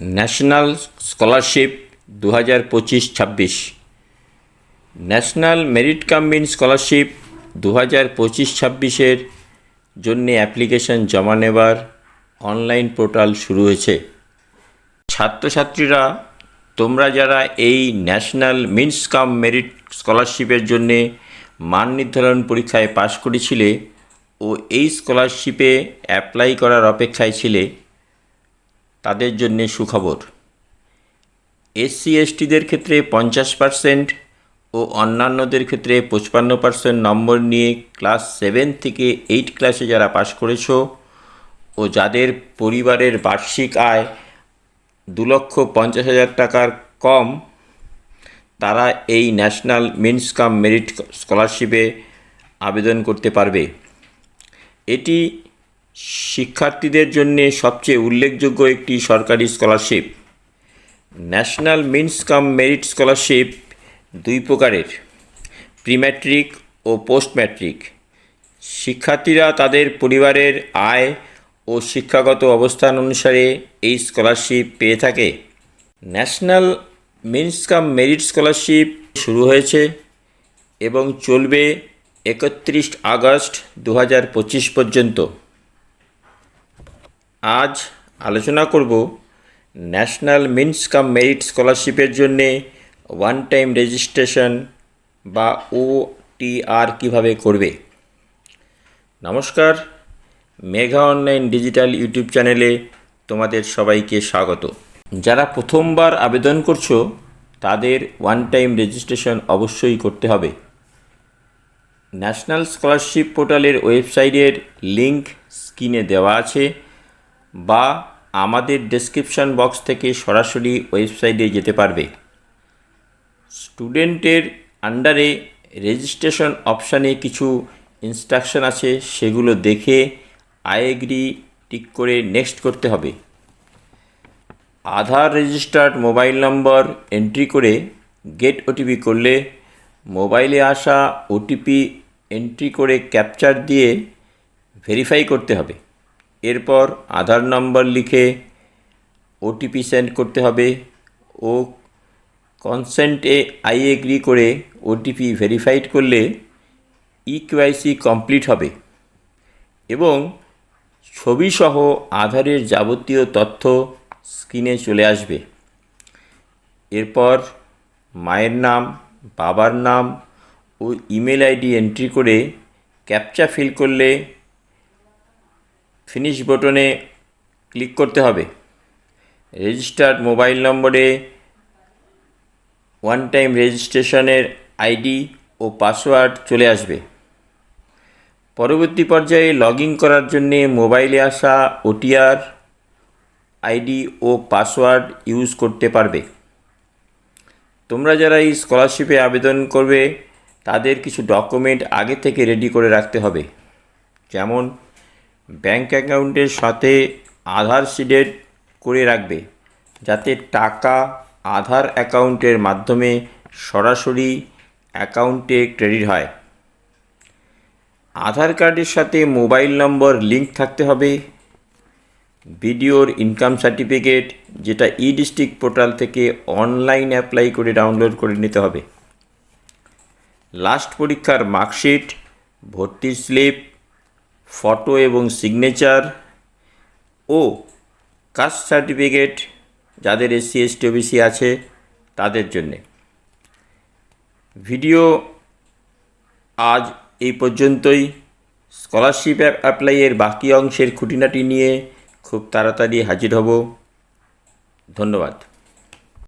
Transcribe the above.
National scholarship দু হাজার পঁচিশ ছাব্বিশ ন্যাশনাল মেরিট কামিন স্কলারশিপ দু হাজার পঁচিশ ছাব্বিশের জন্যে অ্যাপ্লিকেশন জমা নেবার অনলাইন পোর্টাল শুরু হয়েছে। ছাত্রছাত্রীরা, তোমরা যারা এই ন্যাশনাল মিন্স কাম মেরিট স্কলারশিপের জন্যে মান নির্ধারণ পরীক্ষায় পাশ করেছিলে ও এই স্কলারশিপে অ্যাপ্লাই করার অপেক্ষায় ছিলে তাদের জন্যে সুখবর। এসসি এসটিদের ক্ষেত্রে পঞ্চাশ পার্সেন্ট ও অন্যান্যদের ক্ষেত্রে পঁচপান্ন পার্সেন্ট নম্বর নিয়ে ক্লাস সেভেন থেকে এইট ক্লাসে যারা পাশ করেছ ও যাদের পরিবারের বার্ষিক আয় দু লক্ষ পঞ্চাশ হাজার টাকার কম, তারা এই ন্যাশনাল মিন্স কাম মেরিট স্কলারশিপে আবেদন করতে পারবে। এটি শিক্ষার্থীদের জন্য সবচেয়ে উল্লেখযোগ্য একটি সরকারি scholarship, national means cum merit scholarship দুই প্রকারের, প্রিম্যাট্রিক ও পোস্ট ম্যাট্রিক শিক্ষার্থীরা তাদের পরিবারের আয় ও শিক্ষাগত অবস্থান অনুসারে এই স্কলারশিপ পেয়ে থাকে। National means cum merit scholarship শুরু হয়েছে এবং চলবে একত্রিশ আগস্ট দু হাজার পঁচিশ পর্যন্ত। আজ আলোচনা করব ন্যাশনাল মিন্স কাম মেরিট স্কলারশিপের জন্যে ওয়ান টাইম রেজিস্ট্রেশন বা ও টিআর কীভাবে করবে। নমস্কার, মেঘা অনলাইন ডিজিটাল ইউটিউব চ্যানেলে তোমাদের সবাইকে স্বাগত। যারা প্রথমবার আবেদন করছ, তাদের ওয়ান টাইম রেজিস্ট্রেশন অবশ্যই করতে হবে। ন্যাশনাল স্কলারশিপ পোর্টালের ওয়েবসাইটের লিংক স্ক্রিনে দেওয়া আছে। বা আমাদের ডেসক্রিপশন বক্স থেকে সরাসরি ওয়েবসাইটে যেতে পারবে। স্টুডেন্টের আন্ডারে রেজিস্ট্রেশন অপশানে কিছু ইনস্ট্রাকশন আছে, সেগুলো দেখে আই এগ্রি টিক করে নেক্সট করতে হবে। Aadhaar registered mobile number entry করে গেট ওটিপি করলে মোবাইলে আসা ওটিপি এন্ট্রি করে ক্যাপচার দিয়ে ভেরিফাই করতে হবে। এরপর আধার নম্বর লিখে ওটিপি সেন্ড করতে হবে ও কনসেন্টে আই এগ্রি করে ওটিপি ভেরিফাইড করলে ইকেওয়াইসি কমপ্লিট হবে এবং ছবিসহ আধারের যাবতীয় তথ্য স্ক্রিনে চলে আসবে। এরপর মায়ের নাম, বাবার নাম ও ইমেল আইডি এন্ট্রি করে ক্যাপচা ফিল করলে ফিনিশ বটনে ক্লিক করতে হবে। রেজিস্টার্ড মোবাইল নম্বরে ওয়ান টাইম রেজিস্ট্রেশনের আইডি ও পাসওয়ার্ড চলে আসবে। পরবর্তী পর্যায়ে লগ ইন করার জন্যে মোবাইলে আসা ওটিআর আইডি ও পাসওয়ার্ড ইউজ করতে পারবে। তোমরা যারা এই স্কলারশিপে আবেদন করবে, তাদের কিছু ডকুমেন্ট আগে থেকে রেডি করে রাখতে হবে। যেমন ব্যাংক অ্যাকাউন্টের সাথে আধার সিডেড করে রাখবে, যাতে টাকা আধার অ্যাকাউন্টের মাধ্যমে সরাসরি অ্যাকাউন্টে ক্রেডিট হয়। আধার কার্ডের সাথে মোবাইল নম্বর লিঙ্ক থাকতে হবে। ভিডিওর ইনকাম সার্টিফিকেট, যেটা ই ডিস্ট্রিক্ট পোর্টাল থেকে অনলাইন অ্যাপ্লাই করে ডাউনলোড করে নিতে হবে। লাস্ট পরীক্ষার মার্কশিট, ভর্তির স্লিপ ফটো এবং সিগনেচার ও কাস্ট সার্টিফিকেট যাদের এসসি এসটি ওবিসি আছে তাদের জন্যে। ভিডিও আজ এই পর্যন্তই। স্কলারশিপ অ্যাপ্লাইয়ের বাকি অংশের খুঁটিনাটি নিয়ে খুব তাড়াতাড়ি হাজির হব। ধন্যবাদ।